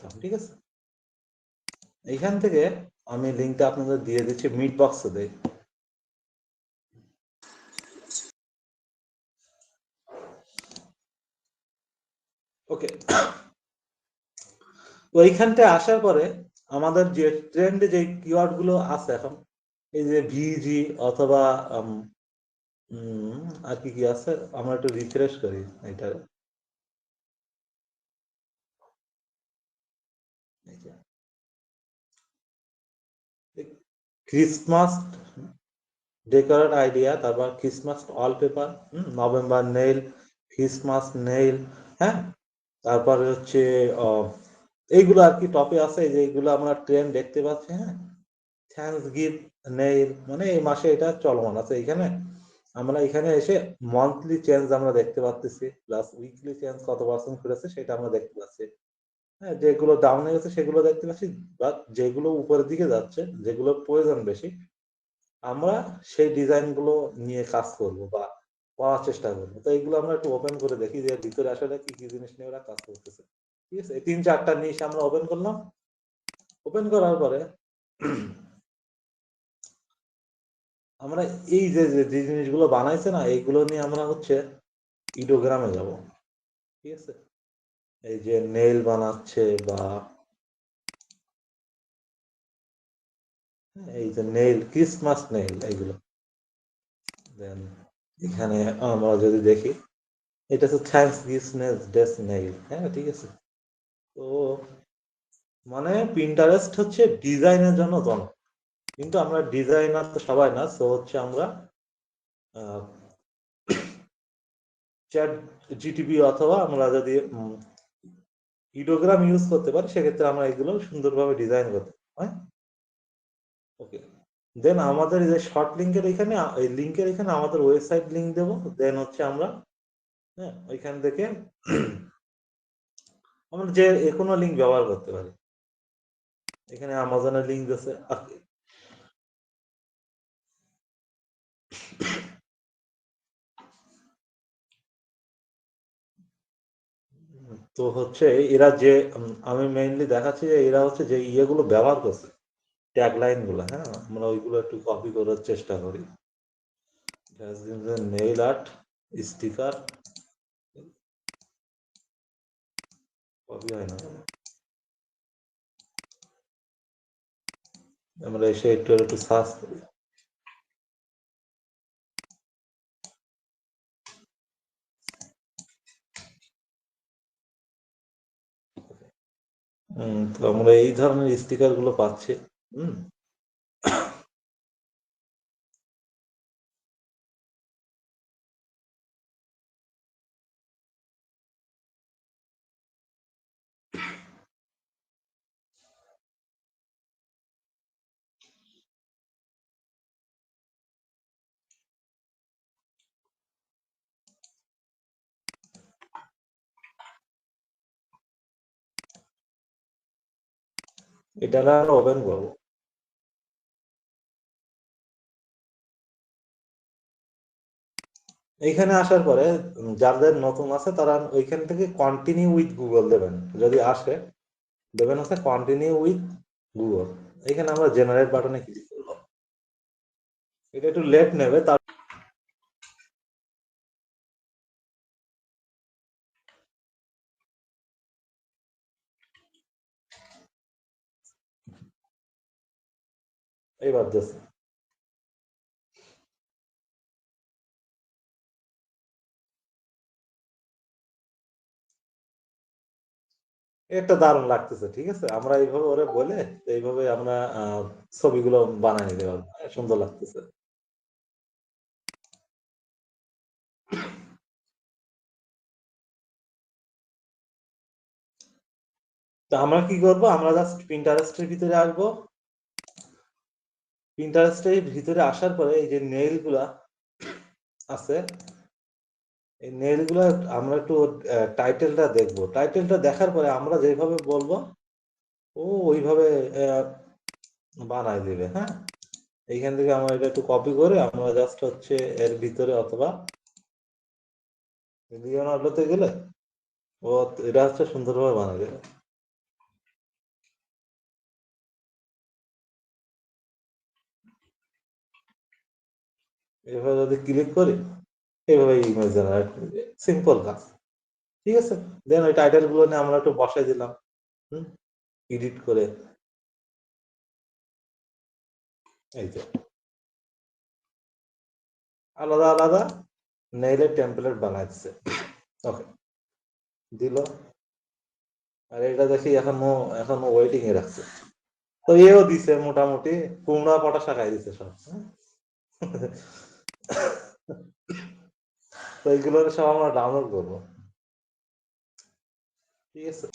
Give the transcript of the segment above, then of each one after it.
কম ঠিক আছে? এইখান থেকে আমি লিঙ্কটা আপনাদের দিয়ে দিচ্ছি মিট বক্সে দেই। ওকে ওইখানটা আসার পরে আমাদের যে ট্রেন্ডে যে কিওয়ার্ডগুলো আছে এখন, এই যে ভিজি অথবা আর কি কি আছে, আমরা একটু রিফ্রেশ করি এটা ক্রিসমাস ডেকোরেট আইডিয়া তারপর Christmas wallpaper November nail Christmas nail হ্যাঁ? তারপরে হচ্ছে এইগুলো আর কি টপে আছে যে এইগুলো আমরা ট্রেন দেখতে পাচ্ছি হ্যাঁ? থ্যাংকস গিভ নেইল মানে এই মাসে এটা চলমান আছে এখানে আমরা এখানে এসে মান্থলি চেঞ্জ আমরা দেখতে পাচ্ছি প্লাস উইকলি চেঞ্জ কত পার্সেন্ট করেছে সেটা আমরা দেখতে পাচ্ছি। হ্যাঁ যেগুলো ডাউনে গেছে, সেগুলো দেখতে পাচ্ছি, বা যেগুলো উপরের দিকে যাচ্ছে যেগুলো প্রয়োজন বেশি, আমরা সেই ডিজাইনগুলো নিয়ে কাজ করব বা করার চেষ্টা করব। তো এইগুলো আমরা একটু ওপেন করে দেখি যে ভিতরে আসলে কি কি জিনিস নিয়ে ওরা কাজ করতেছে। ঠিক আছে? তিন চারটা নিশ আমরা ওপেন করলাম। ওপেন করার পরে আমরা এই যে যে জিনিসগুলো বানাইছে না, এইগুলো নিয়ে আমরা হচ্ছে ইডোগ্রামে যাব। ঠিক আছে? এই যে নেইল বানাচ্ছে বা এই যে নেইল ক্রিসমাস নেইল এইগুলো। এখানে আমরা যদি দেখি, এটা হচ্ছে থ্যাংকস গিভনেস ডেস নেইল হ্যাঁ ঠিক আছে। তো মানে পিন্টারেস্ট হচ্ছে ডিজাইনের জন্য জন কিন্তু আমরা ডিজাইনার তো সবাই না তো হচ্ছে আমরা চ্যাট জিটিপি অথবা আমরা যদি ইডোগ্রাম ইউজ করতে পারি, সেক্ষেত্রে আমরা এগুলো সুন্দরভাবে ডিজাইন করতে পারি ওকে দেন আমাদের যে শর্ট লিঙ্কের এখানে, এই লিঙ্কের এখানে আমাদের ওয়েবসাইট লিঙ্ক দেব দেন হচ্ছে আমরা হ্যাঁ ওইখান থেকে আমরা যে কোনো লিঙ্ক ব্যবহার করতে পারি। এখানে আমাজনের লিঙ্ক আছে তো হচ্ছে এরা যে আমি মেইনলি দেখাচ্ছি যে এরা হচ্ছে যে ইয়েগুলো ব্যবহার করছে ট্যাগ লাইনগুলো হ্যাঁ? আমরা ওইগুলো একটু কপি করার চেষ্টা করি। নেইল আর্ট স্টিকার কপি হয় না। আমরা এসে একটু একটু সার্চ করি। তো আমরা এই ধরনের স্টিকারগুলো পাচ্ছি হুম। এটা আমরা ওপেন করব। এইখানে আসার পরে যাদের নতুন আছে, তারা ওইখান থেকে কন্টিনিউ উইথ গুগল দেবেন। যদি আসে, দেবেন হচ্ছে কন্টিনিউ উইথ গুগল এখানে আমরা জেনারেট বাটনে ক্লিক করব এটা একটু লেট নেবে, তার এইবার দেখছি এটা দারুণ লাগতেছে ঠিক আছে? আমরা এইভাবে ওরে বলে এইভাবে আমরা ছবিগুলো বানাই নিতে পারব। হ্যাঁ, সুন্দর লাগতেছে। তো আমরা কি করব? আমরা জাস্ট পিন্টারেস্টের ভিতরে আসব। পিন্টারেস্টের ভিতরে আসার পরে এই যে নেইলগুলা আছে, এই নেইলগুলা আমরা একটু টাইটেলটা দেখব। টাইটেলটা দেখার পরে আমরা যেভাবে বলব, ও ওইভাবে বানাই দিবে হ্যাঁ? এইখান থেকে আমরা এটা একটু কপি করে আমরা জাস্ট হচ্ছে এর ভিতরে অথবা লিওনার্ডোতে গেলে ও এটা হচ্ছে সুন্দরভাবে বানাবে এভাবে যদি ক্লিক করি, এভাবে ইমেজ জেনারেট করবে সিম্পল কাজ। ঠিক আছে? দেন ওই টাইটেলগুলো নিয়ে আমরা একটু বসাই দিলাম। হুম? এডিট করে। এই যে। আলাদা আলাদা। নেইলের টেমপ্লেট বানাচ্ছে ওকে দিল। আর এটা দেখি এখনও এখনও ওয়েটিং এ রাখছে। তো এও দিছে মোটামুটি। কুমড়া পটা শাখাই দিছে সব? তো এইগুলো সব আমরা ডাউনলোড করব। ঠিক আছে।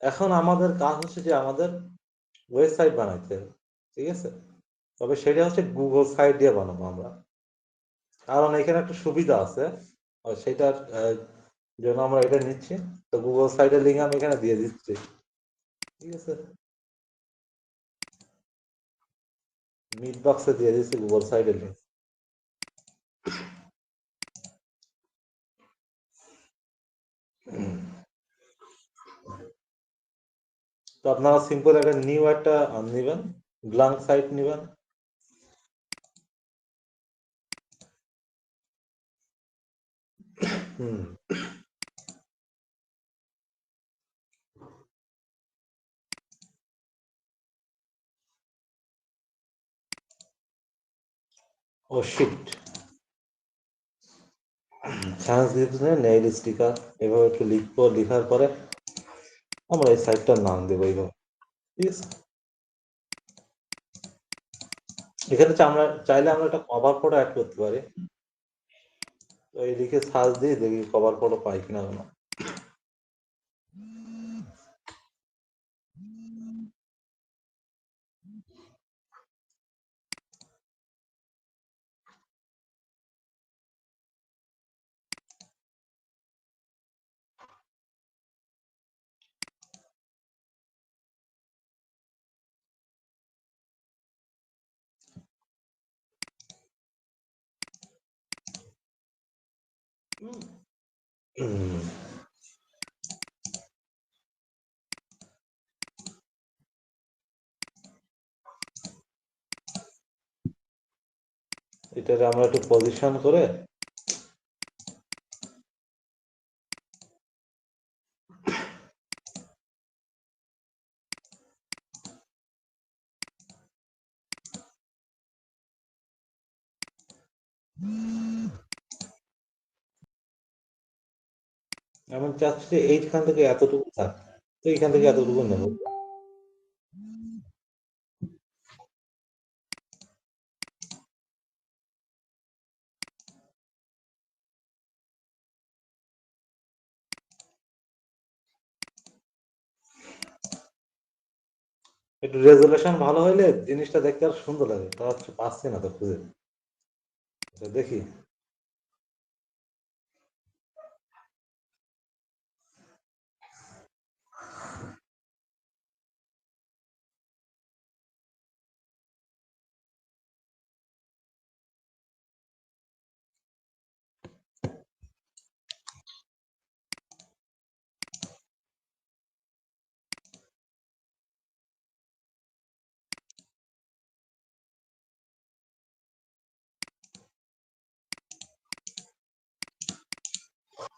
এখন আমাদের কাজ হচ্ছে যে আমাদের ওয়েবসাইট বানাইতে ঠিক আছে? তবে সেটা হচ্ছে গুগল সাইট দিয়ে বানাবো আমরা। কারণ এখানে একটা সুবিধা আছে। সেটার জন্য আমরা এটা নিচ্ছি। তো গুগল সাইটের লিঙ্ক আমি এখানে দিয়ে দিচ্ছি। ঠিক আছে? মিট বক্সে দিয়ে দিচ্ছি গুগল সাইটের লিঙ্ক তো আপনারা সিম্পল একটা নিউ একটা নেবেন। ব্লাঙ্ক সাইট নেবেন। হুম ও শিট সংস্কৃতিতে নেইল স্টিকার এভাবে একটু লিখব, লেখার পরে আমরা এই সাইটটার নাম দেবো এইভাবে। ঠিক আছে? এখানে আমরা চাইলে আমরা একটা কভার ফটো অ্যাড করতে পারি। এই লিখে সার্চ দিয়ে দেখি কভার ফটো পাই কিনা কোনো এটাকে আমরা একটু পজিশন করে আমি চাচ্ছি যে এইখান থেকে এতটুকু থাক তো এইখান থেকে এতটুকু নেব। একটু রেজুলেশন ভালো হইলে জিনিসটা দেখতে আর সুন্দর লাগে। তা পাচ্ছি না তো খুঁজে। তো দেখি।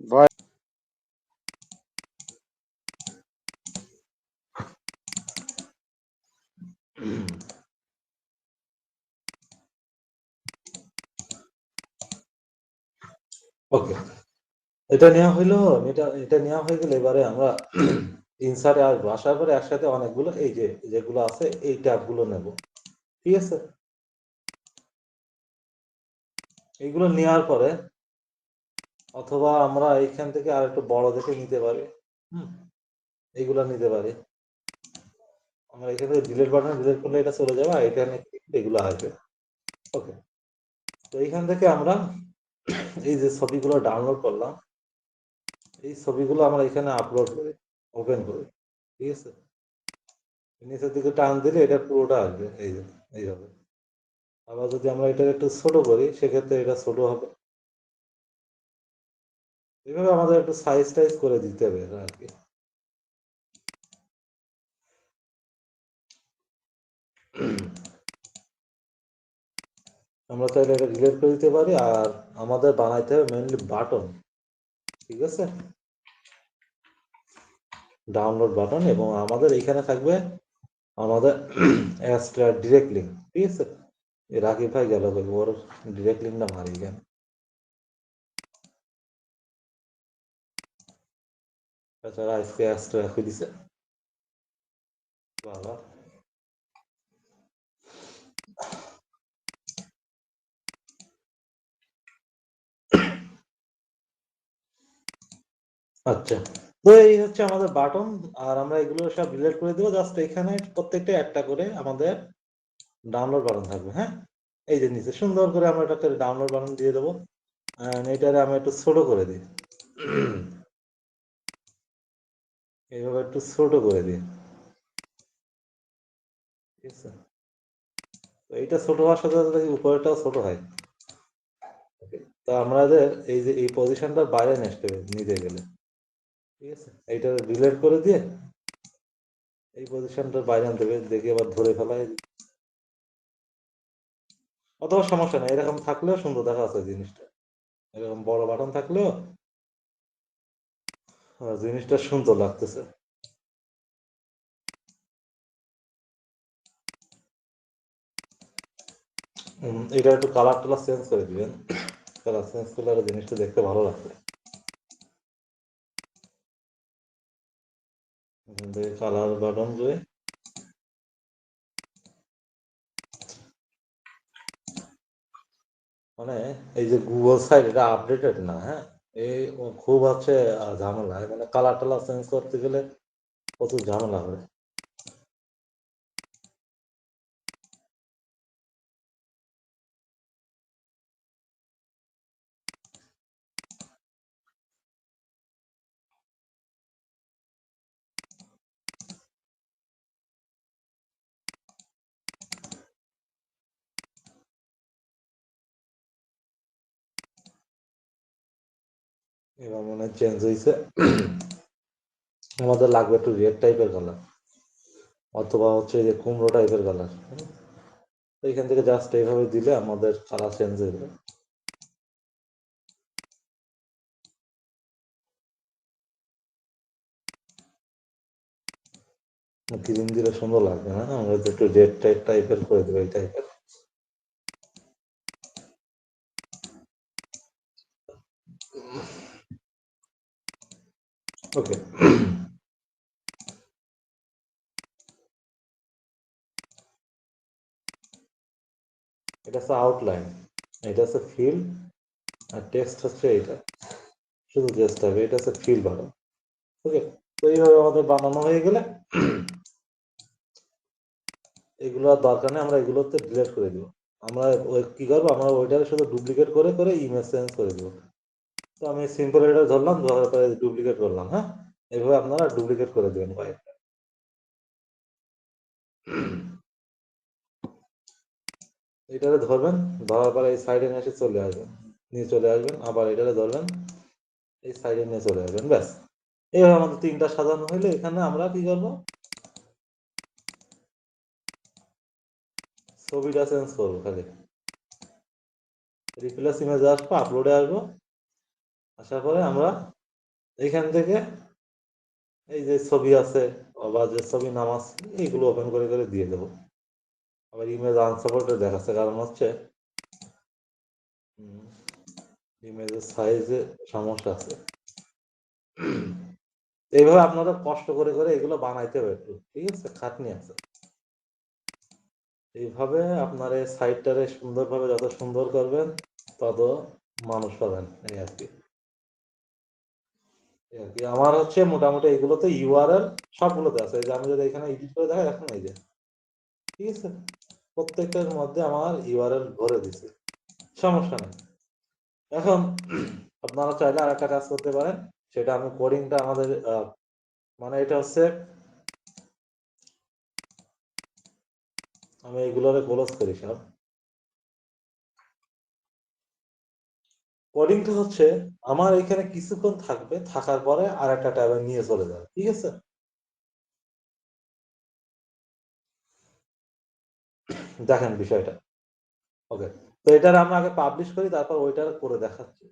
ভাই ওকে এটা নেওয়া হইল, এটা এটা নেওয়া হয়ে গেলে এবারে আমরা ইনসার্টে আসব আসার পরে একসাথে অনেকগুলো এই যে, যেগুলো আছে এই ট্যাবগুলো নেব। ঠিক আছে? এইগুলো নেওয়ার পরে অথবা আমরা এইখান থেকে আর একটু বড় দেখে নিতে পারি। হুম? এইগুলো নিতে পারি। আমরা এখান থেকে ডিলেট বাটন ডিলেট করলে এটা চলে যাবে আর এখানে এগুলো আসবে। ওকে তো এইখান থেকে আমরা এই যে ছবিগুলো ডাউনলোড করলাম, এই ছবিগুলো আমরা এখানে আপলোড করি ওপেন করি, ঠিক আছে? নিচের দিকে টান দিলে এটা পুরোটা আসবে, এই যে, এইভাবে। আবার যদি আমরা এটা একটু ছোট করি, সেক্ষেত্রে এটা ছোট হবে। এইভাবে আমাদের একটু সাইজ টাইজ করে দিতে হবে আর কি। আমরা চাইলে এটা ডিলিট করে দিতে পারি আর আমাদের বানাইতে হবে মেনলি বাটন ঠিক আছে? ডাউনলোড বাটন এবং আমাদের এখানে থাকবে আমাদের ডিরেক্ট লিঙ্ক ঠিক আছে? রাকিব ভাই গেল ওর ডিরেক্ট লিঙ্কটা মারি কেন তাছাড়া আজকে অ্যাস্ট্রা রেখে দিছে। বাবা। আচ্ছা। তো এই হচ্ছে আমাদের বাটন আর আমরা এগুলো সব রিলেট করে দেবো। জাস্ট এখানে প্রত্যেকটা একটা করে আমাদের ডাউনলোড বাটন থাকবে হ্যাঁ? এই যে নিচে, সুন্দর করে আমরা এটাকে ডাউনলোড বাটন দিয়ে দেবো। এটারে আমি একটু ছোট করে দিই। এইভাবে একটু ছোট করে দিই। তো এইটা ছোট হওয়ার সাথে সাথে উপরেটাও ছোট হয়। তো আমাদের এই যে এই পজিশনটা বাইরে নেসতে হবে নিতে গেলে। আছে? এইটা করে দিয়ে এই পজিশনটা বাইরে আনতে হবে আবার ধরে অথবা সমস্যা এরকম থাকলেও সুন্দর দেখা যাচ্ছে জিনিসটা। এরকম বড় বাটন থাকলেও জিনিসটা সুন্দর লাগতেছে। এটা একটু কালার টালার চেঞ্জ করে দিবেন। কালার চেঞ্জ করলে জিনিসটা দেখতে ভালো লাগবে। এখান color button করে মানে এই যে গুগল সাইট এটা আপডেটেড না হ্যাঁ? এই খুব আহ, ঝামেলা। মানে কালার টালার চেঞ্জ করতে গেলে প্রচুর ঝামেলা হবে এবার মনে হয় চেঞ্জ হয়েছে আমাদের লাগবে একটু রেড টাইপের কালার অথবা হচ্ছে যে কুমড়ো টাইপের কালার তো এখান থেকে জাস্ট এইভাবে দিলে আমাদের কালার চেঞ্জ হয়ে যাবে। গ্রিন দিলে সুন্দর লাগবে না? আমরা একটু রেড টাইপ টাইপের করে দেবো এই টাইপের ওকে এটা হচ্ছে আউটলাইন এটা হচ্ছে ফিল আর টেক্সট হচ্ছে এটা শুধু টেক্সট হবে এটা হচ্ছে ফিল বাটন ওকে তো এইভাবে আমাদের বানানো হয়ে গেলে এগুলো আর দরকার নেই, আমরা এগুলোতে ডিলিট করে দিব। আমরা কি করব? আমরা ওইটাকে শুধু ডুপ্লিকেট করে করে ইমেজ চেঞ্জ করে দিব। তো আমি সিম্পল এটা ধরলাম, ধরার পরে ডুপ্লিকেট করলাম হ্যাঁ? এইভাবে আপনারা ডুপ্লিকেট করে দেবেন কয়েকটা এটাকে ধরবেন, ধরার পরে এই সাইডে নিয়ে এসে চলে আসবেন, নিয়ে চলে আসবেন, আবার এটাকে ধরবেন, এই সাইডে নিয়ে চলে আসবেন, ব্যাস। এইভাবে আমাদের তিনটা সাজানো হইলে এখানে আমরা কি করব? ছবিটা চেঞ্জ করব খালি। রিপ্লেস ইমেজ আসব আপলোডে আসব। আসার পরে আমরা এইখান থেকে এই যে ছবি আছে বা যে ছবি নাম আছে এইগুলো ওপেন করে করে দিয়ে দেবো। আবার ইমেজ আনসাপোর্টে দেখাচ্ছে, কারণ হচ্ছে ইমেজের সাইজে সমস্যা আছে। এইভাবে আপনারা কষ্ট করে করে এগুলো বানাইতে হবে একটু, ঠিক আছে? খাটনি আছে। এইভাবে আপনার এই সাইটটারে সুন্দরভাবে যত সুন্দর করবেন, তত মানুষ পাবেন, এই আর কি। আমার হচ্ছে মোটামুটি এগুলোতে ইউআরএল সবগুলোতে আছে। যে আমি যদি এখানে এডিট করে দেখাই, এখন এই যে, ঠিক আছে? প্রত্যেকটার মধ্যে আমার ইউআরএল ভরে দিছে। সমস্যা নেই। এখন আপনারা চাইলে আর একটা কাজ করতে পারেন। সেটা আমি কোডিংটা আমাদের মানে এটা হচ্ছে, আমি এগুলোরে ক্লোজ করি সব। কোডিংটা হচ্ছে আমার এখানে কিছুক্ষণ থাকবে, থাকার পরে আর একটা ট্যাবে নিয়ে চলে যাবে, ঠিক আছে? দেখেন বিষয়টা। ওকে তো এটার আমরা আগে পাবলিশ করি, তারপর ওইটার করে দেখাচ্ছি।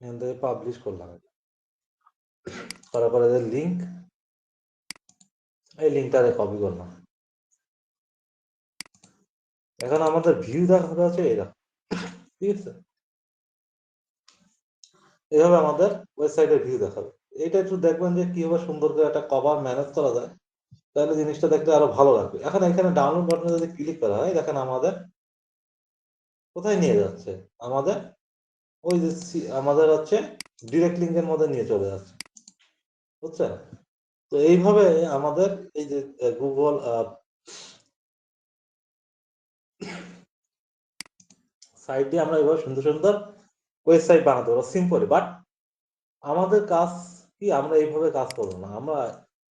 এখান থেকে পাবলিশ করলাম। করার পরে লিঙ্ক এই লিঙ্কটারে কপি করলাম। এখন আমাদের ভিউ দেখাতে আছে এরকম ঠিক আছে? এভাবে আমাদের ওয়েবসাইটের ভিউ দেখাবে। এটা একটু দেখবেন যে কীভাবে সুন্দর করে একটা কভার ম্যানেজ করা যায়, তাহলে জিনিসটা দেখতে আরও ভালো লাগবে। এখন এখানে ডাউনলোড বাটনে যদি ক্লিক করা হয়, দেখেন আমাদের কোথায় নিয়ে যাচ্ছে? আমাদের ওই যে আমাদের হচ্ছে ডিরেক্ট লিঙ্কের মধ্যে নিয়ে চলে যাচ্ছে। বুঝছেন? তো এইভাবে আমাদের এই যে গুগল দিয়ে আমরা এইভাবে সুন্দর সুন্দর ওয়েবসাইট বানাতে পারব। সিম্পলি বাট আমাদের কাজ কি? আমরা এইভাবে কাজ করব না। আমরা,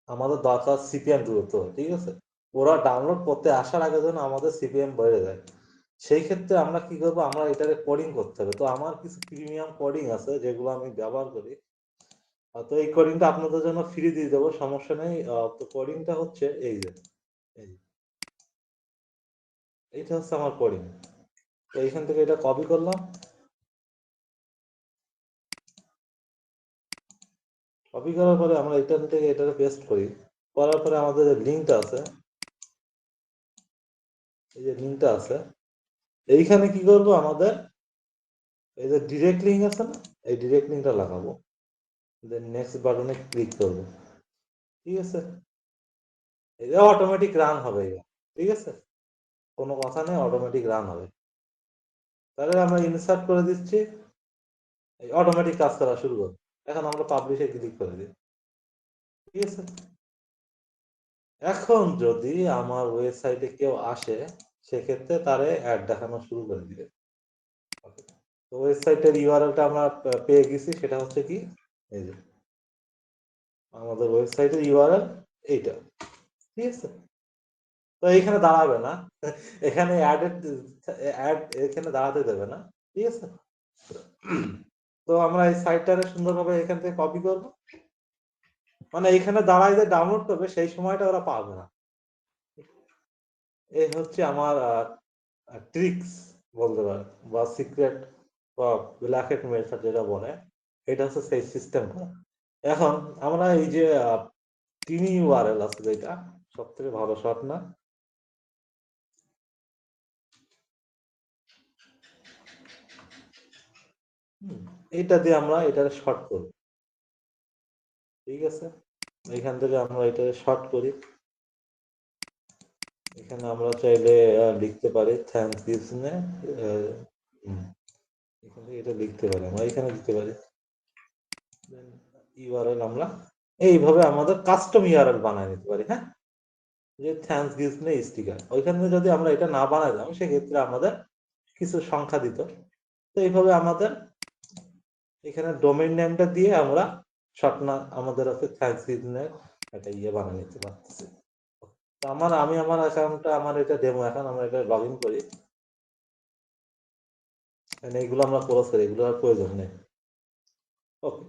আমাদের দরকার সিপিএম দূরত্ব, ঠিক আছে? ওরা ডাউনলোড করতে আসার আগে যেন আমাদের সিপিএম বেড়ে যায়। সেই ক্ষেত্রে আমরা কি করব? আমরা এটাকে কোডিং করতে হবে। তো আমার কিছু প্রিমিয়াম কোডিং আছে যেগুলো আমি ব্যবহার করি। তো এই কোডিংটা আপনাদের জন্য ফ্রি দিয়ে দেবো, সমস্যা নেই। তো কোডিংটা হচ্ছে এই যে। এইটা হচ্ছে আমার কোডিং তো এইখান থেকে এটা কপি করলাম। কপি করার পরে আমরা এখান থেকে এটা পেস্ট করি। করার পরে আমাদের যে লিঙ্কটা আছে, এই যে লিঙ্কটা আছে, এইখানে কি করব আমাদের? এই যে ডিরেক্ট লিঙ্ক আছে না, এই ডিরেক্ট লিঙ্কটা লাগাবো। দেন নেক্সট বাটনে ক্লিক করব। ঠিক আছে? এটা অটোমেটিক রান হবে। ঠিক আছে? কোনো কথা নেই অটোমেটিক রান হবে। তাহলে আমরা ইনসার্ট করে দিচ্ছি। এই অটোমেটিক কাজ করা শুরু করবে। এখন আমরা পাবলিশে ক্লিক করে দিই। ঠিক আছে? এখন যদি আমার ওয়েবসাইটে কেউ আসে, সেক্ষেত্রে তারে অ্যাড দেখানো শুরু করে দিবে। তো ওয়েবসাইটের ইউআরএলটা আমরা পেয়ে গেছি, সেটা হচ্ছে কি? এই যে, আমাদের ওয়েবসাইটের ইউআরএল এইটা। ঠিক আছে? তো এইখানে দাঁড়াবে না। এখানে অ্যাডেড অ্যাড এখানে দাঁড়াতে দেবে না, ঠিক আছে? তো আমরা এই সাইটটারে সুন্দরভাবে এখান থেকে কপি করব। মানে এখানে দাঁড়ায় যে ডাউনলোড করবে, সেই সময়টা ওরা পাবে না। এই হচ্ছে আমার ট্রিক্স বলতে পারে, বা সিক্রেট বা ব্ল্যাকেট মেথড যেটা বলে, এটা হচ্ছে সেই সিস্টেমটা এখন আমরা এই যে টিনি ইউআরএল আছে যেটা সব থেকে ভালো শট না। এইটা দিয়ে আমরা এটা শর্ট করি। ঠিক আছে? এখান থেকে আমরা এটা শর্ট করি। এখানে আমরা চাইলে লিখতে পারি থ্যাংকস গিভস নে এখান এটা লিখতে পারি আমরা, এখানে লিখতে পারি। ইউআরএল আমরা এইভাবে আমাদের কাস্টম ইউআরএল বানায় নিতে পারি হ্যাঁ? যে থ্যাংকস গিভস স্টিকার ওইখানে যদি আমরা এটা না বানাইলাম সেক্ষেত্রে আমাদের কিছু সংখ্যা দিত। তো এইভাবে আমাদের এখানে ডোমেইন নেমটা দিয়ে আমরা শর্ট না আমাদের আছে থ্যাংকস একটা ইয়ে বানিয়ে নিতে পারতেছি। আমার, আমি আমার অ্যাকাউন্টটা আমার এটা ডেমো অ্যাকাউন্ট আমরা এটা লগ ইন করি এইগুলো আমরা ক্লোজ করি, এগুলো আর প্রয়োজন নেই। ওকে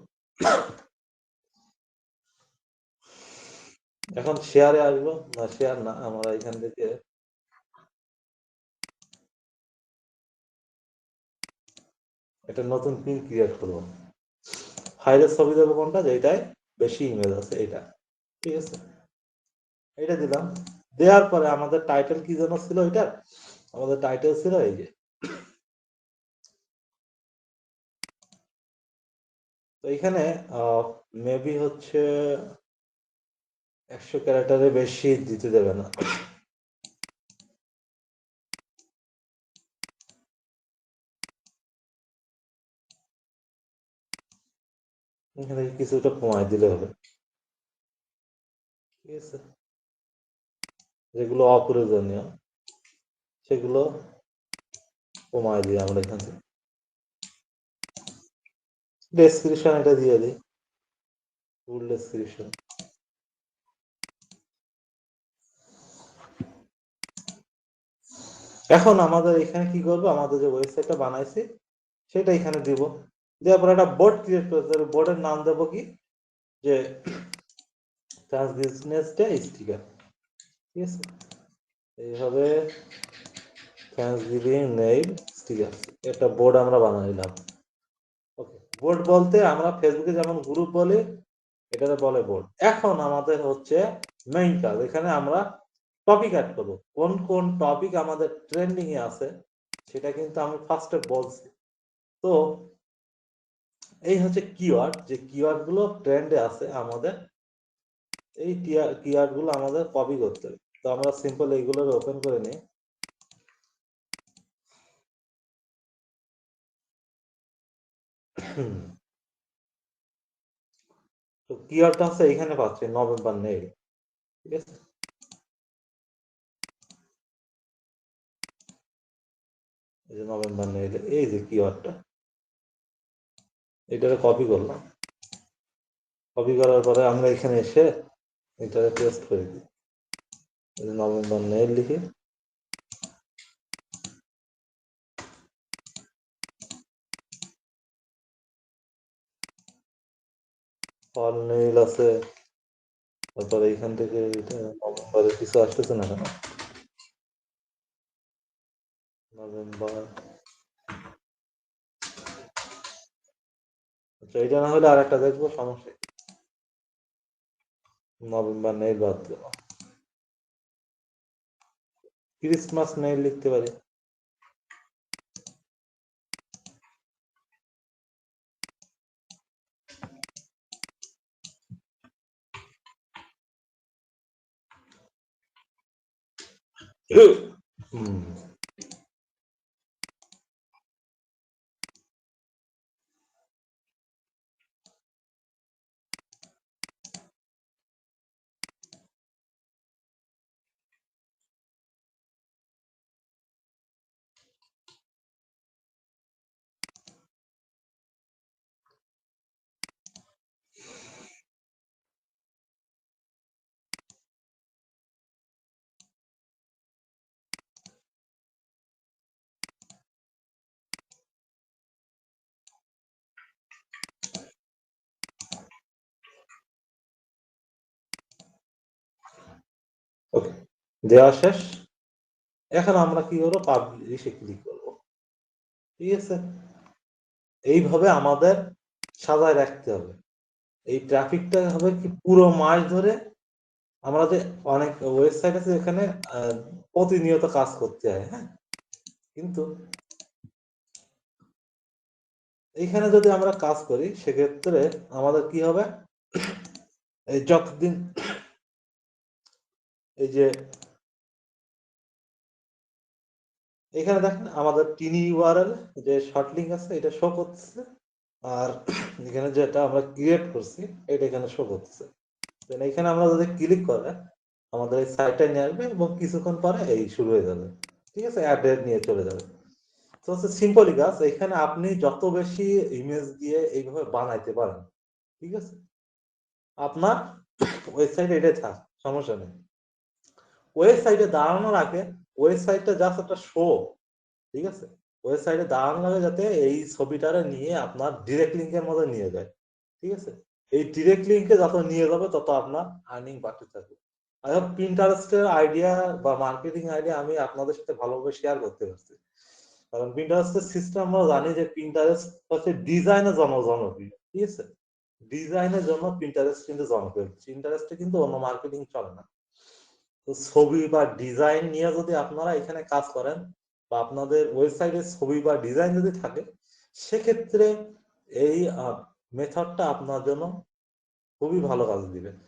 এখন শেয়ারে আসব। না শেয়ার না, আমরা এখান থেকে একটা নতুন পিন ক্রিয়েট করব। ফাইলের ছবি দেবো কোনটা? যেটাই বেশি ইমেজ আছে এটা ঠিক আছে? এটা দিলাম। দেওয়ার পরে আমাদের টাইটেল কি যেন ছিল এটা আমাদের টাইটেল ছিল এই যে। তো এখানে মেবি হচ্ছে একশো ক্যারেক্টারে বেশি দিতে দেবে না। এখানে কিছুটা কমাই দিলে হবে। ঠিক আছে? যেগুলো অপ্রয়োজনীয়, সেগুলো কমাই দিই আমরা এখান থেকে। ডেসক্রিপশন এটা দিয়ে দিই। ফুল ডেসক্রিপশন এখন আমাদের এখানে কি করব? আমাদের যে ওয়েবসাইটটা বানাইছি, সেটা এখানে দিব। দেওয়ার পর একটা বোর্ড ক্রিয়েট করতে বোর্ডের নাম দেবো কি? যে ট্রান্স বিজনেস ডে স্টিকার। ঠিক আছে? এইভাবে থ্যাংকসগিভিং নেইল স্টিকার একটা বোর্ড আমরা বানাইলাম ওকে বোর্ড বলতে আমরা ফেসবুকে যেমন গ্রুপ বলি, এটাতে বলে বোর্ড এখন আমাদের হচ্ছে মেইন কাজ, এখানে আমরা টপিক অ্যাড করব। কোন কোন টপিক আমাদের ট্রেন্ডিং এ আছে, সেটা কিন্তু আমি ফার্স্টে বলছি। তো এই হচ্ছে কিওয়ার্ড যে কিওয়ার্ডগুলো ট্রেন্ডে আছে আমাদের, এই কিওয়ার্ডগুলো আমাদের কপি করতে হবে। তো আমরা সিম্পল এইগুলো ওপেন করে নিই। তো কিওয়ার্ডটা আছে এখানে পাচ্ছি নভেম্বর নেই ঠিক আছে? এই যে নভেম্বর নেই এই যে কিওয়ার্ডটা এটাকে কপি করলাম। কপি করার পরে আমরা এখানে এসে এটাকে পেস্ট করে দিই। নভেম্বর নেই লিখি। ফল নেইল আছে। তারপরে এখান থেকে নভেম্বরের কিছু আসতেছে না কেন? নভেম্বর আচ্ছা এটা না হলে আর একটা দেখব, সমস্যা নভেম্বর নেই, বাদ দেব। ক্রিসমাস নেই লিখতে পারি। হুম। ওকে দেওয়া শেষ। এখন আমরা কি করব? পাবলিশে ক্লিক করব। ঠিক আছে? এইভাবে আমাদের সাজায় রাখতে হবে। এই ট্রাফিকটা হবে কি পুরো মাস ধরে আমরা যে অনেক ওয়েবসাইট আছে এখানে প্রতিনিয়ত কাজ করতে হয় হ্যাঁ? কিন্তু এইখানে যদি আমরা কাজ করি, সেক্ষেত্রে আমাদের কি হবে? এই যতদিন এই যে এখানে দেখেন আমাদের টিনি ইউআরএল যে শর্ট লিঙ্ক আছে, এটা শো করতেছে। আর এখানে যেটা আমরা ক্রিয়েট করছি, এটা এখানে শো করতেছে। এখানে আমরা যদি ক্লিক করে, আমাদের এই সাইটটা নিয়ে আসবে এবং কিছুক্ষণ পরে এই শুরু হয়ে যাবে। ঠিক আছে? অ্যাড নিয়ে চলে যাবে। তো হচ্ছে সিম্পলি কাজ, এখানে আপনি যত বেশি ইমেজ দিয়ে এইভাবে বানাইতে পারেন, ঠিক আছে? আপনার ওয়েবসাইট এটা থাক, সমস্যা নেই। ওয়েবসাইটে দাঁড়ানোর আগে ওয়েবসাইটটা জাস্ট একটা শো ঠিক আছে? ওয়েবসাইটে দাঁড়ানোর আগে যাতে এই ছবিটারে নিয়ে আপনার ডিরেক্ট লিঙ্কের মধ্যে নিয়ে যায়, ঠিক আছে? এই ডিরেক্ট লিঙ্কে যত নিয়ে যাবে তত আপনার আর্নিং বাড়তে থাকবে। এখন প্রিন্টারেস্টের আইডিয়া বা মার্কেটিং আইডিয়া আমি আপনাদের সাথে ভালোভাবে শেয়ার করতে পারছি। কারণ প্রিন্টারেস্টের সিস্টেম আমরা জানি যে প্রিন্টারেস্ট হচ্ছে ডিজাইনের জন্য জনপ্রিয়, ঠিক আছে? ডিজাইনের জন্য প্রিন্টারেস্ট কিন্তু জনপ্রিয়। প্রিন্টারেস্টে কিন্তু অন্য মার্কেটিং চলে না। তো ছবি বা ডিজাইন নিয়ে যদি আপনারা এখানে কাজ করেন বা আপনাদের ওয়েবসাইটে ছবি বা ডিজাইন যদি থাকে, সেক্ষেত্রে এই মেথডটা আপনার জন্য খুবই ভালো কাজ দিবে।